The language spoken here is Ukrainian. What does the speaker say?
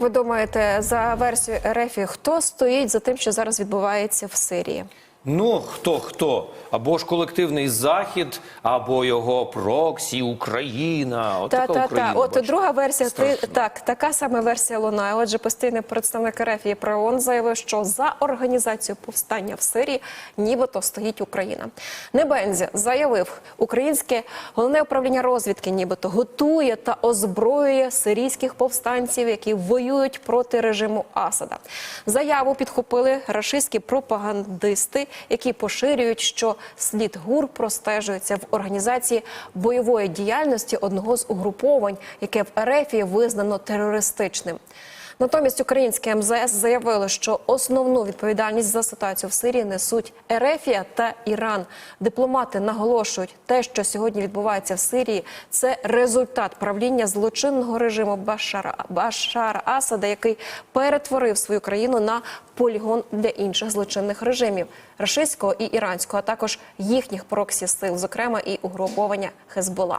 Ви думаєте, за версією РФ, хто стоїть за тим, що зараз відбувається в Сирії? Ну хто хто? Або ж колективний захід, або його проксі Україна. От Та така та Україна, та от бачите. друга версія ти, так, така сама версія лунає. Отже, постійний представник РФ про ООН заявив, що за організацію повстання в Сирії нібито стоїть Україна. Небензі заявив, українське головне управління розвідки, нібито готує та озброює сирійських повстанців, які воюють проти режиму Асада. Заяву підхопили рашистські пропагандисти, які поширюють, що слід ГУР простежується в організації бойової діяльності одного з угруповань, яке в РФ визнано терористичним. Натомість українське МЗС заявило, що основну відповідальність за ситуацію в Сирії несуть Ерефія та Іран. Дипломати наголошують, те, що сьогодні відбувається в Сирії, це результат правління злочинного режиму Башара, Башара Асада, який перетворив свою країну на полігон для інших злочинних режимів рашистського і іранського, а також їхніх проксі сил, зокрема і угруповання Хезбола.